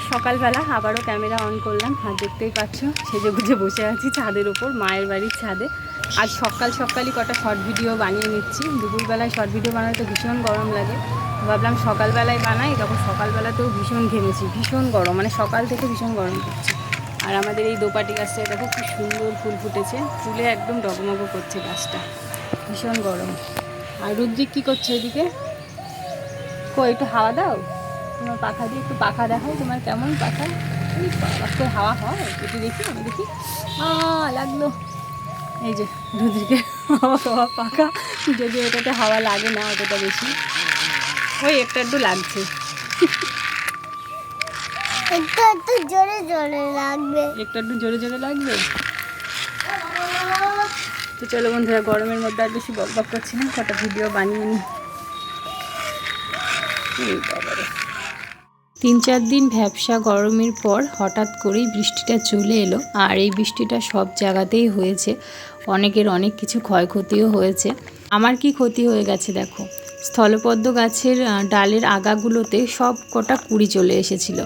আবার সকালবেলা আবারও ক্যামেরা অন করলাম। আর দেখতেই পাচ্ছ সেজে গুজে বসে আছি ছাদের ওপর মায়ের বাড়ির ছাদে। আর সকাল সকালই কটা শর্ট ভিডিও বানিয়ে নিচ্ছি। দুপুরবেলায় শর্ট ভিডিও বানাতে ভীষণ গরম লাগে। ভাবলাম সকালবেলায় বানাই, তখন সকালবেলাতেও ভীষণ ঘেমেছি, ভীষণ গরম মানে সকাল থেকে ভীষণ গরম করছে। আর আমাদের এই দোপাটি গাছটা, দেখো খুব সুন্দর ফুল ফুটেছে, ফুলে একদম ডগমগ করছে গাছটা, ভীষণ গরম। আর রুদ্রিক কী করছে এদিকে? কো একটু হাওয়া দাও? তোমার পাখা দিয়ে একটু পাখা দেখাও তোমার কেমন পাখা? বাবা, তো হাওয়া হয় একটু দেখি আমি দেখি। লাগল। এই যে রুদ্রিকে হাওয়া খাওয়া পাখা। যদি ওটাতে হাওয়া লাগে না অতটা বেশি। ওই একটা একটু লাগছে। একটু একটু জোরে জোরে লাগবে। একটু একটু জোরে জোরে লাগবে? তো চলো বন্ধুরা গরমের মধ্যে আর বেশি বক বক করছি না কটা ভিডিও বানিয়ে নিই। বাবারে। তিন চার দিন ভ্যাবসা গরমের পর হঠাৎ করেই বৃষ্টিটা চলে এলো। আর এই বৃষ্টিটা সব জায়গাতেই হয়েছে। অনেকের অনেক কিছু ক্ষয়ক্ষতিও হয়েছে। আমার কি ক্ষতি হয়ে গেছে দেখো। স্থলপদ্ম গাছের ডালের আগাগুলোতে সব কটা কুড়ি চলে এসেছিল।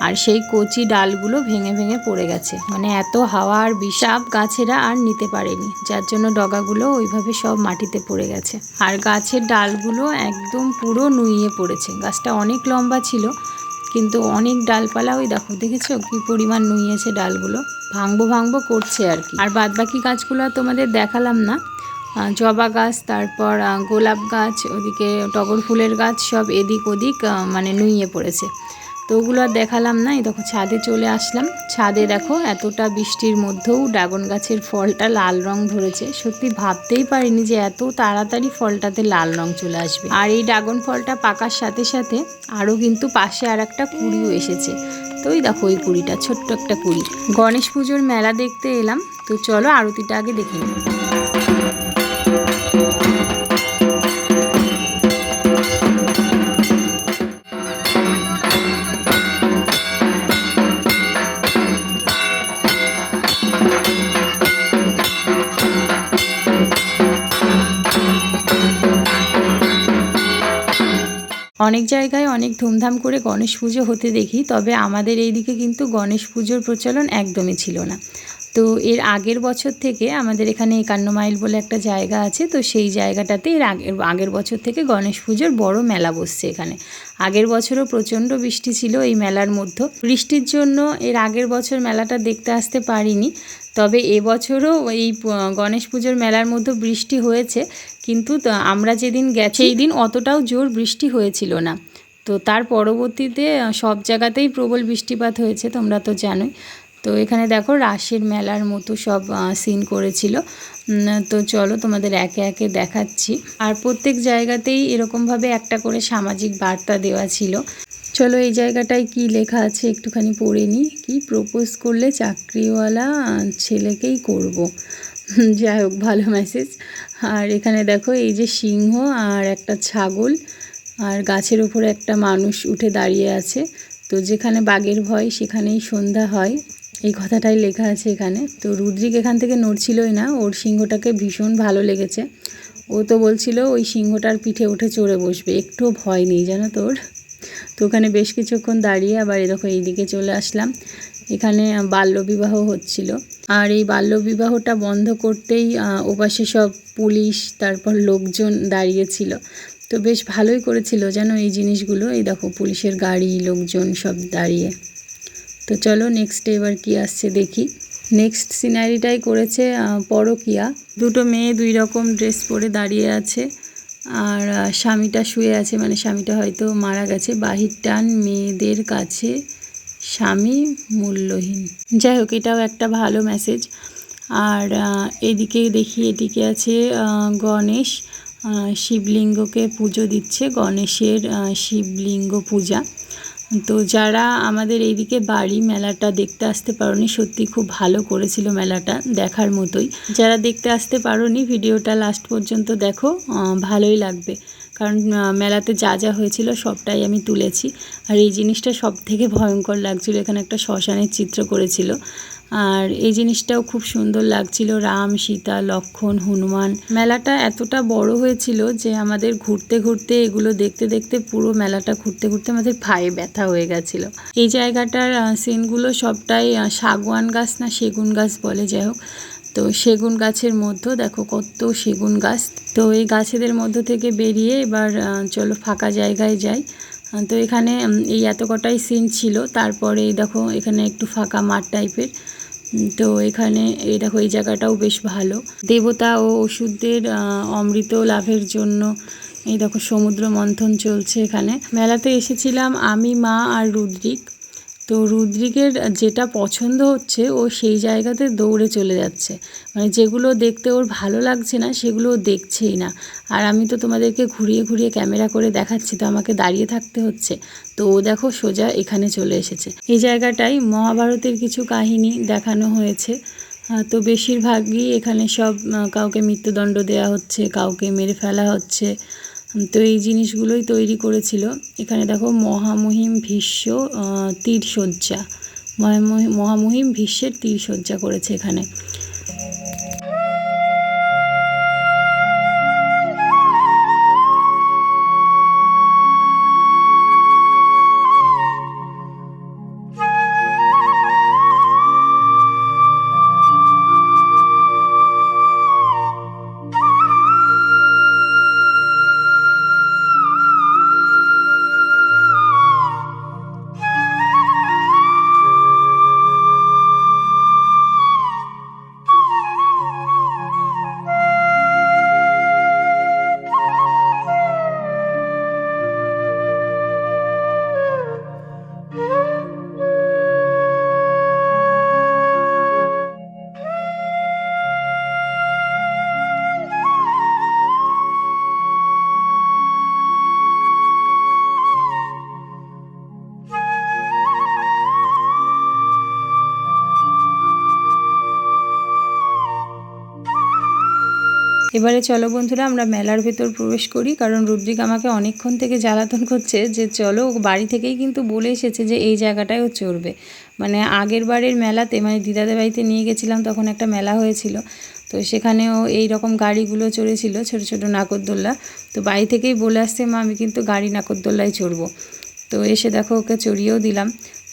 আর সেই কচি ডালগুলো ভেঙে ভেঙে পড়ে গেছে। মানে এত হাওয়া আর বিষাপ গাছেরা আর নিতে পারেনি। যার জন্য ডগাগুলো ওইভাবে সব মাটিতে পড়ে গেছে। আর গাছের ডালগুলো একদম পুরো নুইয়ে পড়েছে। গাছটা অনেক লম্বা ছিল। কিন্তু অনেক ডালপালা ওই দেখো, দেখেছ? কি পরিমাণ নুইয়েছে ডালগুলো। ভাঙবো ভাঙবো করছে আর কি। আর বাদ বাকি গাছগুলো তোমাদের দেখালাম না। জবা গাছ, তারপর গোলাপ গাছ, ওদিকে টগর ফুলের গাছ সব এদিক ওদিক মানে নুইয়ে পড়েছে। তো ওগুলো আর দেখালাম না, এই দেখো ছাদে চলে আসলাম। ছাদে দেখো এতটা বৃষ্টির মধ্যেও ড্রাগন গাছের ফলটা লাল রং ধরেছে। সত্যি ভাবতেই পারিনি যে এত তাড়াতাড়ি ফলটাতে লাল রং চলে আসবে। আর এই ড্রাগন ফলটা পাকার সাথে সাথে আরও কিন্তু পাশে আর একটা কুড়িও এসেছে। তো ওই দেখো ওই কুড়িটা, ছোট্ট একটা কুড়ি। গণেশ পুজোর মেলা দেখতে এলাম। তো চলো আরতিটা আগে দেখে নিই। অনেক জায়গায় অনেক ধুমধাম করে গণেশ পুজো হতে দেখি, তবে আমাদের এই দিকে কিন্তু গণেশ পুজোর প্রচলন একদমই ছিল না। তো এর আগের বছর থেকে আমাদের এখানে একান্ন মাইল বলে একটা জায়গা আছে তো সেই জায়গাটাতে এর আগের আগের বছর থেকে গণেশ পুজোর বড় মেলা বসছে এখানে। আগের বছরও প্রচণ্ড বৃষ্টি ছিল এই মেলার মধ্যে। বৃষ্টির জন্য এর আগের বছর মেলাটা দেখতে আসতে পারিনি তবে এবছরও এই গণেশ পুজোর মেলার মধ্যে বৃষ্টি হয়েছে কিন্তু আমরা যেদিন গেছি এই দিন অতটাও জোর বৃষ্টি হয়েছিল না। তো তার পরবর্তীতে সব জায়গাতেই প্রবল বৃষ্টিপাত হয়েছে তোমরা তো জানোই। তো এখানে দেখো রাসের মেলার মতো সব সিন করেছিল। তো চলো তোমাদের একে একে দেখাচ্ছি। আর প্রত্যেক জায়গাতেই এরকমভাবে একটা করে সামাজিক বার্তা দেওয়া ছিল। চলো এই জায়গাটায় কি লেখা আছে একটুখানি পড়ে নিই। কি প্রপোজ করলে চাকরিওয়ালা ছেলেকেই করব। যাই হোক, ভালো মেসেজ আর এখানে দেখো এই যে সিংহ আর একটা ছাগল, আর গাছের উপরে একটা মানুষ উঠে দাঁড়িয়ে আছে। তো যেখানে বাঘের ভয়, সেখানেই সন্ধ্যা হয়। এই কথাটাই লেখা আছে এখানে। তো রুদ্রিক এখান থেকে নড়ছিলই না, ওর সিংহটাকে ভীষণ ভালো লেগেছে। ও তো বলছিল ওই সিংহটার পিঠে উঠে চড়ে বসবে, একটুও ভয় নেই, জানো তোর? তো ওখানে বেশ কিছুক্ষণ দাঁড়িয়ে আবার এরকম এইদিকে চলে আসলাম। এখানে বাল্যবিবাহ হচ্ছিল। আর এই বাল্যবিবাহটা বন্ধ করতেই ওপাশে সব পুলিশ, তারপর লোকজন দাঁড়িয়েছিল। তো বেশ ভালোই করেছিল যেন এই জিনিসগুলো। এই দেখো পুলিশের গাড়ি, লোকজন সব দাঁড়িয়ে। তো চলো নেক্সটে এবার কি আসছে দেখি। নেক্সট সিনারিটাই করেছে পরকিয়া। দুটো মেয়ে দুই রকম ড্রেস পরে দাঁড়িয়ে আছে আর স্বামীটা শুয়ে আছে মানে স্বামীটা হয়তো মারা গেছে। বাহির টান মেয়েদের কাছে স্বামী মূল্যহীন। যাই হোক, এটাও একটা ভালো মেসেজ আর এদিকে দেখি এদিকে আছে গণেশ। শিবলিঙ্গকে পুজো দিচ্ছে, গণেশের শিবলিঙ্গ পূজা। তো যারা আমাদের এইদিকে বাড়ি মেলাটা দেখতে আসতে পারোনি, সত্যি খুব ভালো করেছিল মেলাটা দেখার মতোই। যারা দেখতে আসতে পারোনি, ভিডিওটা লাস্ট পর্যন্ত দেখো ভালোই লাগবে। কারণ মেলাতে যা যা হয়েছিল সবটাই আমি তুলেছি। আর এই জিনিসটা সব থেকে ভয়ঙ্কর লাগছিল, এখানে একটা শ্মশানের চিত্র করেছিল। আর এই জিনিসটাও খুব সুন্দর লাগছিল। রাম সীতা লক্ষণ হনুমান। মেলাটা এতটা বড় হয়েছিল যে আমাদের ঘুরতে ঘুরতে এগুলো দেখতে দেখতে পুরো মেলাটা ঘুরতে ঘুরতে আমাদের পায়ে ব্যথা হয়ে গেছিল। এই জায়গাটার সিনগুলো সবটাই আহ, শাগুয়ান গাছ না সেগুন গাছ বলে যাই হোক। তো সেগুন গাছের মধ্যে দেখো কত সেগুন গাছ। তো এই গাছেদের মধ্য থেকে বেরিয়ে এবার চলো ফাঁকা জায়গায় যাই। তো এখানে এই এত কটাই সিন ছিল। তারপরে দেখো এখানে একটু ফাঁকা মাঠ টাইপের তো এখানে, এই দেখো, এই জায়গাটাও বেশ ভালো। দেবতা ও ওষুধদের অমৃত লাভের জন্য, এই দেখো, সমুদ্র মন্থন চলছে এখানে। মেলাতে এসেছিলাম আমি, মা আর রুদ্রিক। তো রুদ্রিকের যেটা পছন্দ হচ্ছে, ও সেই জায়গাতে দৌড়ে চলে যাচ্ছে। মানে যেগুলো দেখতে ওর ভালো লাগছে না, সেগুলো দেখছেই না। আর আমি তো তোমাদেরকে ঘুরিয়ে ঘুরিয়ে ক্যামেরা করে দেখাচ্ছি, তো আমাকে দাঁড়িয়ে থাকতে হচ্ছে। তো ও দেখো সোজা এখানে চলে এসেছে। এই জায়গাটাই মহাভারতের কিছু কাহিনী দেখানো হয়েছে। তো বেশিরভাগই এখানে সব কাউকে মৃত্যুদণ্ড দেওয়া হচ্ছে, কাউকে মেরে ফেলা হচ্ছে। তো এই জিনিসগুলোই তৈরি করেছিল। এখানে দেখো মহামহিম ভীষ্ম তীরসজ্জা। মহামহি- মহামহিম ভীষ্মের তীরসজ্জা করেছে এখানে। এবারে চলো বন্ধুরা, আমরা মেলার ভেতর প্রবেশ করি, কারণ রুদ্রিক আমাকে অনেকক্ষণ থেকে জ্বালাতন করছে যে চলো বাড়ি থেকেই কিন্তু বলে এসেছে যে এই জায়গাটায় ও চড়বে। মানে আগের বারের মেলাতে মানে দিদাদের বাড়িতে নিয়ে গেছিলাম, তখন একটা মেলা হয়েছিল। তো সেখানেও এই রকম গাড়িগুলো চড়েছিল, ছোট ছোট নাগরদোল্লা। তো বাড়ি থেকেই বলে আসছে, মা, আমি কিন্তু গাড়ি নাগরদোল্লায় চড়বো। তো এসে দেখো, ওকে চড়িয়েও দিলাম।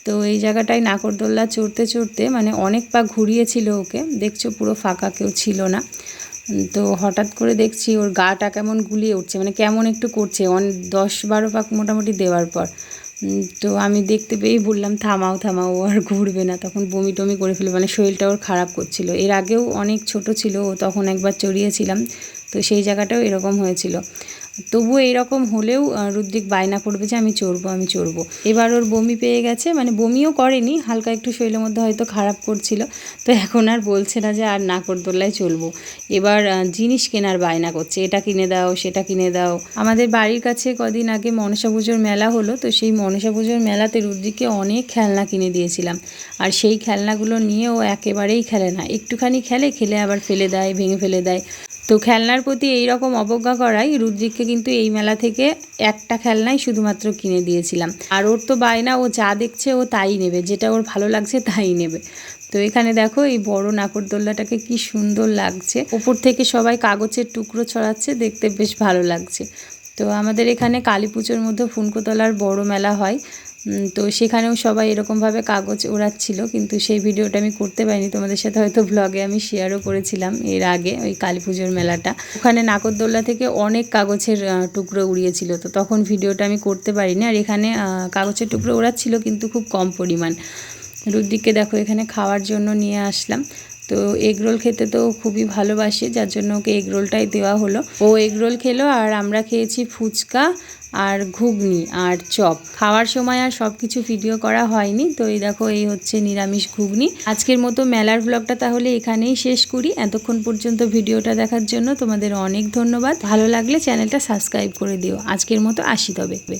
তো এই জায়গাটায় নাগরদোল্লা চড়তে চড়তে মানে অনেক পা ঘুরিয়েছিল ওকে। দেখছ, পুরো ফাঁকা কেউ ছিল না। তো হঠাৎ করে দেখছি ওর গাটা কেমন গুলিয়ে উঠছে মানে কেমন একটু করছে, অন দশ বারো পাক মোটামুটি দেওয়ার পর। তো আমি দেখতে পেয়েই বললাম, থামাও থামাও, ও আর ঘুরবে না। তখন বমি টমি করে ফেলবে মানে শরীরটা ওর খারাপ করছিল। এর আগেও অনেক ছোট ছিল, ও তখন একবার চড়িয়েছিলাম, তো সেই জায়গাটাও এরকম হয়েছিল। তবুও এরকম হলেও রুদ্রিক বায়না করবে যে আমি চড়বো আমি চড়বো। এবার ওর বমি পেয়ে গেছে মানে বমিও করেনি, হালকা একটু শরীরের মধ্যে হয়তো খারাপ করছিল, তো এখন আর বলছে না যে আর নাকরদোল্লায় চলবো এবার জিনিস কেনার বায়না করছে, এটা কিনে দাও, সেটা কিনে দাও। আমাদের বাড়ির কাছে কদিন আগে মনসা পুজোর মেলা হলো, তো সেই মনসা পুজোর মেলাতে রুদ্রিককে অনেক খেলনা কিনে দিয়েছিলাম। আর সেই খেলনাগুলো নিয়ে ও একেবারেই খেলে না, একটুখানি খেলে খেলে আবার ফেলে দেয়, ভেঙে ফেলে দেয়। তো খেলনার প্রতি এই রকম অবজ্ঞা করাই রুদ্রিককে কিন্তু এই মেলা থেকে একটা খেলনাই শুধুমাত্র কিনে দিয়েছিলাম। আর ওর তো বায়না, ও যা দেখছে ও তাই নেবে, যেটা ওর ভালো লাগছে তাই নেবে। তো এখানে দেখো এই বড় নাকরদোল্লাটাকে কি সুন্দর লাগছে। ওপর থেকে সবাই কাগজের টুকরো ছড়াচ্ছে, দেখতে বেশ ভালো লাগছে। তো আমাদের এখানে কালী পুজোর মধ্যে ফুনকোতলার বড় মেলা হয়। তো সেখানেও সবাই এরকমভাবে কাগজ ওড়াচ্ছিল, কিন্তু সেই ভিডিওটা আমি করতে পারিনি। তোমাদের সাথে হয়তো ব্লগে আমি শেয়ারও করেছিলাম এর আগে, ওই কালী পুজোর মেলাটা। ওখানে নাকরদোল্লা থেকে অনেক কাগজের টুকরো উড়িয়েছিল, তো তখন ভিডিওটা আমি করতে পারিনি। আর এখানে কাগজের টুকরো ওড়াচ্ছিল, কিন্তু খুব কম পরিমাণ। রুদ্রিককে দেখো এখানে খাওয়ার জন্য নিয়ে আসলাম। তো এগ রোল খেতে তো খুবই ভালোবাসে, যার জন্য ওকে এগ রোলটাই দেওয়া হলো। ও এগ রোল খেলো আর আমরা খেয়েছি ফুচকা আর ঘুগনি আর চপ। খাওয়ার সময় আর সব কিছু ভিডিও করা হয়নি, তো এই দেখো, এই হচ্ছে নিরামিষ ঘুগনি। আজকের মতো মেলার ব্লগটা তাহলে এখানেই শেষ করি। এতক্ষণ পর্যন্ত ভিডিওটা দেখার জন্য তোমাদের অনেক ধন্যবাদ। ভালো লাগলে চ্যানেলটা সাবস্ক্রাইব করে দিও। আজকের মতো আসি তবে।